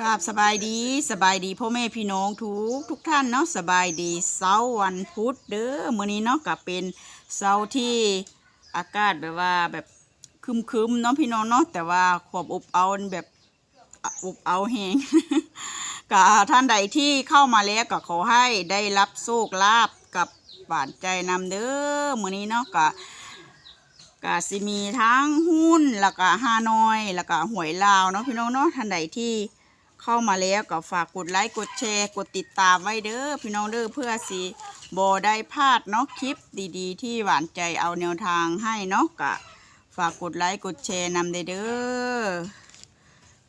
กราบสบายดีสบายดีพ่อแม่พี่น้องทุกทุกท่านเนาะสบายดีเสาร์วันพุธเด้อมื้อนี้เนาะก็เป็นเสาร์ที่อากาศแบบว่าแบบครึมๆเนาะพี่น้องเนาะแต่ว่าความอบเอาแบบอบเอาแหงก็ท่านใดที่เข้ามาแล้วก็ขอให้ได้รับโชคลาภกับหวานใจนำเด้อมื้อนี้เนาะก็ก็สิมีทั้งหุ้นแล้วก็ฮานอยแล้วก็หวยลาวเนาะพี่น้องเนาะท่านใดที่ เข้ามาแล้วก็ฝากกดไลค์กดแชร์ กดติดตามไว้เด้อพี่น้องเด้อเพื่อสิบ่ได้พลาดเนาะคลิปดีๆ ที่หวานใจเอาแนวทางให้เนาะก็ฝากกดไลค์กดแชร์นำเด้อ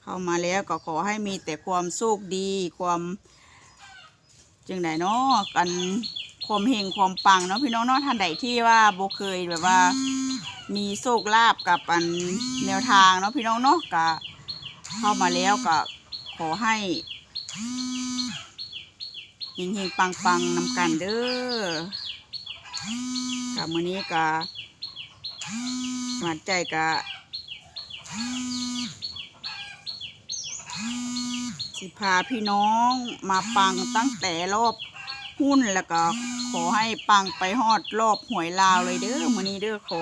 เข้ามาแล้วก็ขอให้มีแต่ความสุขดีความจังไดเนาะกันความเฮงความปังเนาะพี่น้องเนาะท่านใดที่ว่าโบเคยแบบว่า มีโชคลาภกับอันแนวทางเนาะพี่น้องเนาะก็เข้ามาแล้วก็ ขอให้เฮงๆปังๆนำกันเด้อกับมื้อนี้ก็หวานใจก็สิพาพี่น้องมาปังตั้งแต่รอบหุ้นแล้วก็ขอให้ปังไปฮอดรอบหวยลาวเลยเด้อมื้อนี้เด้อขอ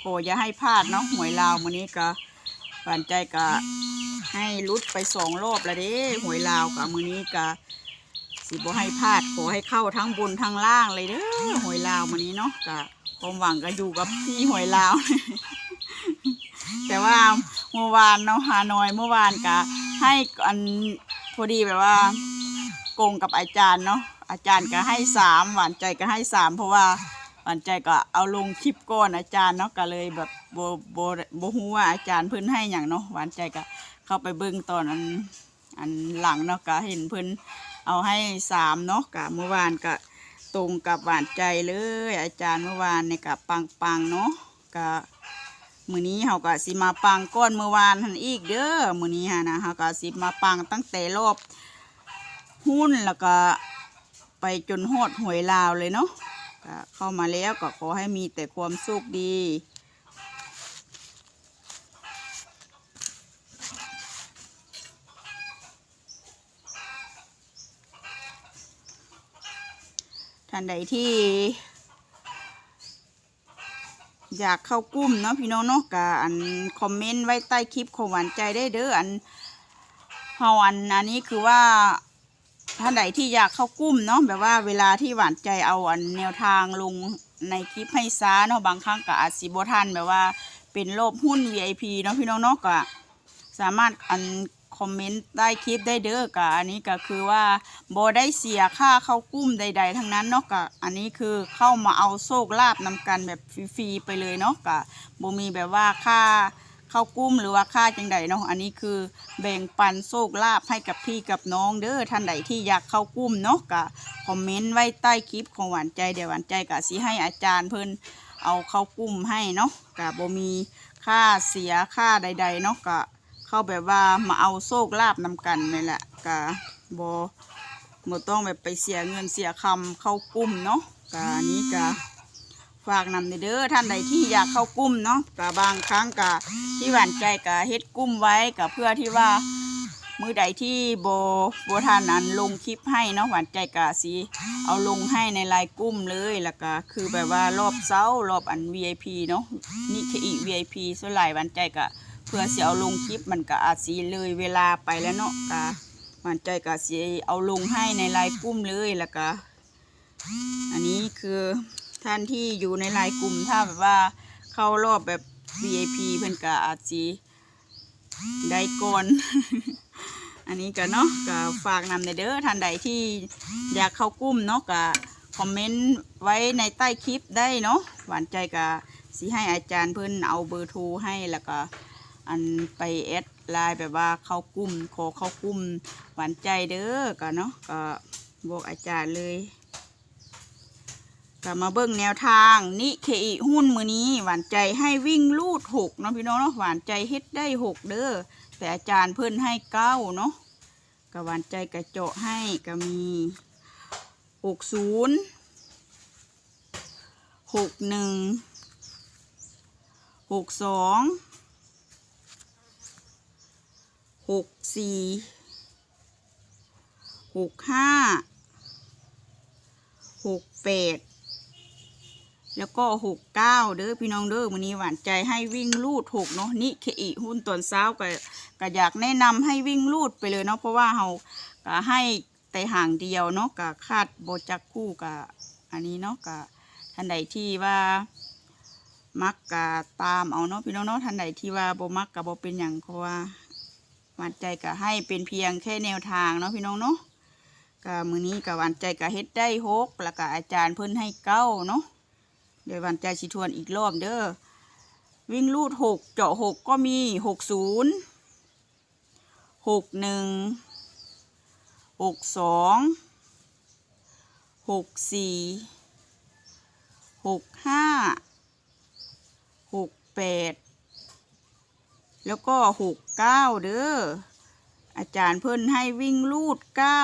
โอ้อย่าให้พลาดเนาะหวยลาวมื้อนี้ก็ปานใจก็ ให้รุดไปสองรอบแล้วเด้หวยลาวก็มื้อนี้ก็สิบ่ให้พลาดขอให้เข้าทั้งบนทั้งล่างเลยเด้อหวยลาวมือนี้เนาะก็ความหวังก็อยู่กับที่หวยลาว แต่ว่าเมื่อวานเนาะฮานอยเมื่อวานก็ให้อันพอดีแบบว่าโกงกับอาจารย์เนาะอาจารย์ก็ให้สามหวานใจก็ให้สามเพราะว่า หวานใจก็เอาลงคลิปก่อนอาจารย์เนาะก็เลยแบบโบโบโบฮู้ว่าอาจารย์เพิ่นให้อย่างเนาะหวานใจก็เข้าไปเบิ่งตอนอันอันหลังเนาะก็เห็นเพิ่นเอาให้สามเนาะก็เมื่อวานก็ตรงกับหวานใจเลย อาจารย์เมื่อวานเนี่ยก็ปังปังๆเนาะก็มือนี้เฮาก็สิมาปังก้อนเมื่อวานหันอีกเด้อมือนี้ฮะนะเฮาก็สิมาปังตั้งแต่รอบหุ้นแล้วก็ไปจนฮอดหวยลาวเลยเนาะ เข้ามาแล้วก็ขอให้มีแต่ความสุขดี ท่านใดที่ อยากเข้ากลุ่มเนาะพี่น้องเนาะก็อันคอมเมนต์ไว้ใต้คลิปของหวานใจได้เด้ออันเฮาอันอันนี้คือว่า ท่านใดที่อยากเข้ากลุ่มเนาะแบบว่าเวลาที่หวานใจเอาอันแนวทางลงในคลิปให้ซ้าเนาะบางครั้งก็อาจสิบ่ทันแบบว่าเป็นโลบหุ้น VIP เนาะพี่น้องเนาะก็สามารถอันคอมเมนต์ใต้คลิปได้เด้อก็อันนี้ก็คือว่าบ่ได้เสียค่าเข้ากลุ่มใด ๆ ทั้งนั้นเนาะก็อันนี้คือเข้ามาเอาโชคลาภนำกันแบบฟรีๆไปเลยเนาะก็บ่มีแบบว่าค่า ข้ากุ้มหรือว่าค่าจังใดเนาะอันนี้คือแบ่งปันโชคลาภให้กับพี่กับน้องเด้อท่านใดที่อยากเข้ากุ้มเนาะก็คอมเมนต์ไว้ใต้คลิปของหวานใจเดี๋ยวหวานใจก็สิให้อาจารย์เพิ่นเอาเข้ากุ้มให้เนาะก็บ่มีค่าเสียค่าใด ๆ เนาะก็เข้าแบบว่ามาเอาโชคลาภนำกันนี่แหละก็บ่บ่ต้องแบบไปเสียเงินเสียคำเข้ากุ้มเนาะก็อันนี้ก็ ฝากนำในเด้อท่านใดที่อยากเข้ากลุ่มเนาะกับบางครั้งกะที่หวานใจกะเฮ็ดกลุ่มไว้กับเพื่อที่ว่ามือใดที่โบโบทานนั้นลงคลิปให้เนาะหวานใจกะสิเอาลงให้ในลน์กลุ่มเลยแล้วก็คือแบบว่ารอบเช้ารอบอัน VIP เนาะนี่คืออี VIP ส่วนหลายหวานใจกะเพื่อสิเอาลงคลิปมันก็อาจสิเลยเวลาไปแล้วเนาะกะหวานใจกะสิเอาลงให้ในลน์กลุ่มเลยแล้วก็อันนี้คือ ท่านที่อยู่ในไลน์กลุ่มถ้าแบบว่าเข้ารอบแบบ VIP เพิ่อนก็อาจสิได้ก่อน อันนี้ก็เนาะก็ฝากนำในเด้อท่านใดที่อยากเข้ากลุ่มเนาะก็คอมเมนต์ไว้ในใต้คลิปได้เนาะหวานใจก็สิให้อาจารย์เพิ่อนเอาเบอร์โทรให้แล้วก็อันไปแอดไลน์แบบว่าเข้ากลุ่มขอเข้ากลุ่มหวานใจเด้อก็เนาะก็บอกอาจารย์เลย ก็มาเบิ่งแนวทางนี่เคอีหุ้นมือนี้ หวานใจให้วิ่งลูดหกเนาะพี่น้องเนาะหวานใจเฮ็ดได้หกเด้อแต่อาจารย์เพิ่นให้เก้าเนาะก็หวานใจกระเจาะให้ก็มีหกศูนย์หกหนึ่งหกสองหกสี่หกห้าหกแปด แล้วก็หกเก้าเด้อพี่น้องเด้อวันนี้หวานใจให้วิ่งลูดหกเนาะนี่เคอีหุ้นตอนเช้าก็ก็อยากแนะนำให้วิ่งลูดไปเลยเนาะเพราะว่าเราก็ให้แต่ห่างเดียวเนาะก็คาดโบจักคู่กับอันนี้เนาะก็ท่านใดที่ว่ามักกะตามเอาเนาะพี่น้องเนาะท่านใดที่ว่าโบมักกะบ่เป็นอย่างเพราะว่าหวานใจกะให้เป็นเพียงแค่แนวทางเนาะพี่น้องเนาะกะมื้อนี้กะหวานใจกะเฮ็ดได้หกแล้วก็อาจารย์เพิ่นให้เก้าเนาะ เดี๋ยววานใจสิทวนอีกรอบเด้อวิ่งลูดหกเจาะหกก็มีหกศูนย์หกหนึ่งหกสองหกสี่หกห้าหกแปดแล้วก็หกเก้าเด้ออาจารย์เพิ่นให้วิ่งลูดเก้า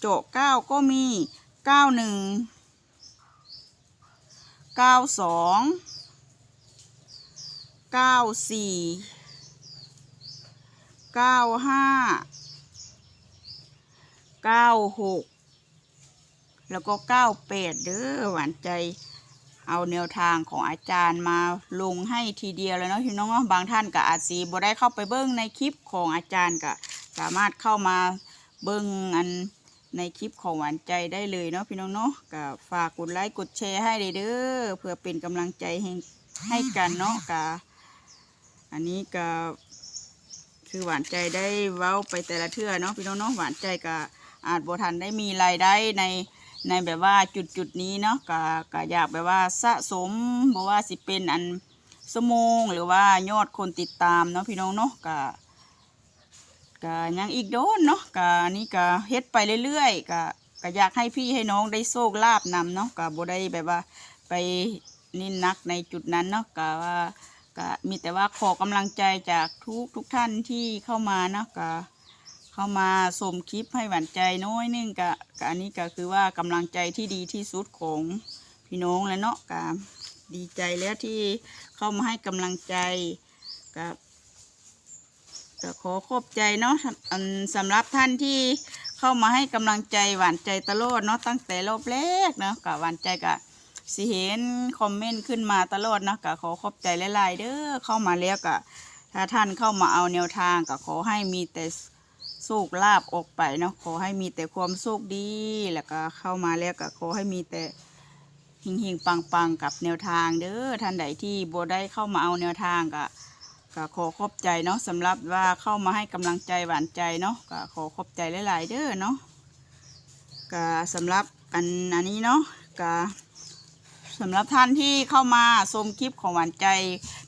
เจาะเก้าก็มีเก้าหนึ่ง เก้าสองเก้าสี่เก้าห้าเก้าหกแล้วก็เก้าแปดเด้อหวานใจเอาแนวทางของอาจารย์มาลงให้ทีเดียวเลยเนาะพี่น้องเนาะบางท่านก็อาจสีบ่ได้เข้าไปเบิ้งในคลิปของอาจารย์ก็สามารถเข้ามาเบิ้งอัน ในคลิปของหวานใจได้เลยเนาะพี่น้องเนาะก็ฝากกดไลค์กดแชร์ให้เด้อเพื่อเป็นกำลังใจให้ให้กันเนาะก็อันนี้ก็คือหวานใจได้เว้าไปแต่ละเทื่อเนาะพี่น้องเนาะหวานใจก็อาจบ่ทันได้มีรายได้ในในแบบว่าจุดจุดนี้เนาะก็ก็อยากแบบว่าสะสมบอกว่าสิเป็นอันสมงหรือว่ายอดคนติดตามเนาะพี่น้องเนาะก็ ก็ยังอีกโดนเนาะก็นนี้ก็เฮ็ดไปเรื่อยๆก็ก็อยากให้พี่ให้น้องได้โชคลาภนำเนาะก็บ่ได้แบบว่าไปนิ่นนักในจุดนั้นเนาะก็ว่าก็มีแต่ว่าขอกำลังใจจากทุกทุกท่านที่เข้ามาเนาะก็เข้ามาชมคลิปให้หวานใจน้อยนึงกะกะอันนี้ก็คือว่ากำลังใจที่ดีที่สุดของพี่น้องแล้วเนาะกะดีใจแล้วที่เข้ามาให้กำลังใจกับ ก็ขอขอบใจเนาะสำหรับท่านที่เข้ามาให้กำลังใจหวานใจตลอดเนาะตั้งแต่รอบแรกเนาะกะหวานใจกะสิเห็นคอมเมนต์ขึ้นมาตลอดเนาะกะขอขอบใจหลายๆเด้อเข้ามาแล้วกะถ้าท่านเข้ามาเอาแนวทางก็ขอให้มีแต่โชคลาภออกไปเนาะขอให้มีแต่ความโชคดีแล้วก็เข้ามาแล้วก็ขอให้มีแต่หิงหิงปังปังกับแนวทางเด้อท่านใดที่บ่ได้เข้ามาเอาแนวทางก็ ก็ขอขอบใจเนาะสำหรับว่าเข้ามาให้กำลังใจหวานใจเนาะก็ขอขอบใจหลายๆเด้อเนาะก็สำหรับอันอันนี้เนาะก็สำหรับท่านที่เข้ามาชมคลิปของหวานใจ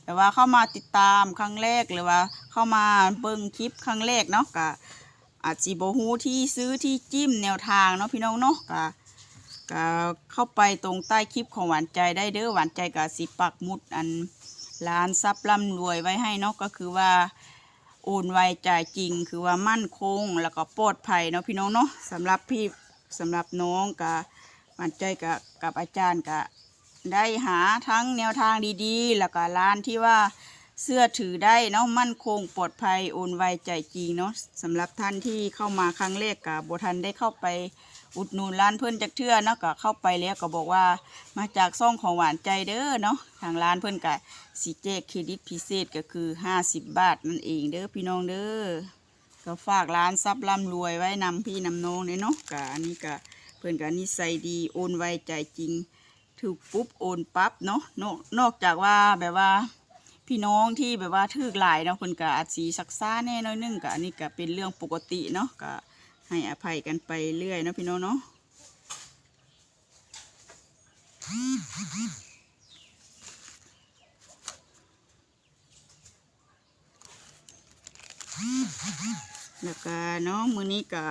แต่ว่าเข้ามาติดตามครั้งแรกหรือว่าเข้ามาเบิ่งคลิปครั้งแรกเนาะก็อาจจิบฮูที่ซื้อที่จิ้มแนวทางเนาะพี่น้องเนาะก็ก็เข้าไปตรงใต้คลิปของหวานใจได้เด้อหวานใจกับสิปักมุดอัน ร้านซับร่ำรวยไว้ให้เนาะก็คือว่าโอนไวจ่ายจริง คือว่ามั่นคงแล้วก็ปลอดภัยเนาะพี่น้องเนาะสำหรับพี่สำหรับน้องกับมันใจกับกับอาจารย์กับได้หาทั้งแนวทางดีๆ แล้วก็ร้านที่ว่า เสื้อถือได้เนาะมั่นคงปลอดภัยโอนไวใจจริงเนาะสำหรับท่านที่เข้ามาครั้งแรกกับบทันได้เข้าไปอุดหนุนร้านเพื่อนจักเทื่อเนาะก็เข้าไปแล้วก็บอกว่ามาจากซ่องของหวานใจเด้อเนาะทางร้านเพื่อนกับสีแจกเครดิตพิเศษก็คือ 50 บาทนั่นเองเด้อพี่น้องเด้อก็ฝากร้านซับร่ำรวยไว้นำพี่นำน้องเนี่ยเนาะก็อันนี้ก็เพื่อนก็นิสัยดีโอนไวใจจริง ถูกปุ๊บโอนปั๊บเนาะนอกจากว่าแบบว่า พี่น้องที่แบบว่าถือหลายเนาะคนก็อาจสีซักซ่าแน่น้อยนึงก็อันนี้ก็เป็นเรื่องปกติเนาะก็ให้อภัยกันไปเรื่อยเนาะพี่น้องเนาะแล้วก็เนาะมือนี้ก็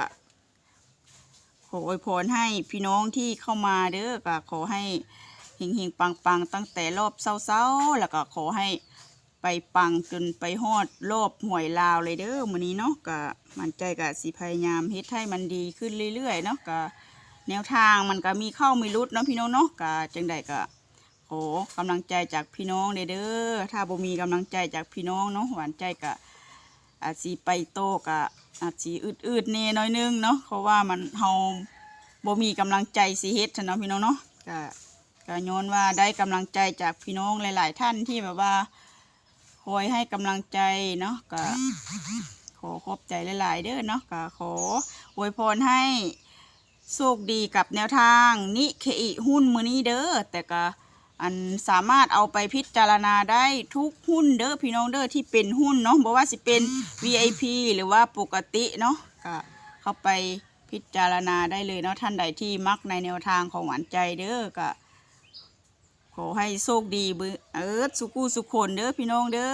ขออวยพรให้พี่น้องที่เข้ามาเด้อก็ขอให้ เฮงๆ ปังๆ ตั้งแต่รอบเศร้าๆ แล้วก็ขอให้ไปปังจนไปฮอดรอบหวยลาวเลยเด้อมื้อนี้เนาะก็มันใจก็สิพยายามเฮ็ดให้มันดีขึ้นเรื่อยๆเนาะก็แนวทางมันก็มีเข้ามีรุดเนาะพี่น้องเนาะก็จังใดก็ขอกำลังใจจากพี่น้องเด้อเด้อถ้าบ่มีกำลังใจจากพี่น้องเนาะหวานใจก็อาจสิไปโตกะอาจสิอืดๆแน่น้อยนึงเนาะเพราะว่ามันเฮาบ่มีกำลังใจสิเฮ็ดนเนาะพี่น้องเนาะก็ ก็ย้อนว่าได้กำลังใจจากพี่น้องหลาย ๆ ท่านที่แบบว่าคอยให้กำลังใจเนาะก็ขอขอบใจหลาย ๆ เด้อเนาะก็ขออวยพรให้โชคดีกับแนวทางนิเคอิหุ้นมือนี้เด้อแต่ก็อันสามารถเอาไปพิจารณาได้ทุกหุ้นเด้อพี่น้องเด้อที่เป็นหุ้นเนาะบอกว่าสิเป็น VIP หรือว่าปกติเนาะก็เข้าไปพิจารณาได้เลยเนาะท่านใดที่มักในแนวทางของหวานใจเด้อก็ ขอให้โชคดีเบือเอิร์ดสุกูสุขคนเด้อพี่น้องเด้อ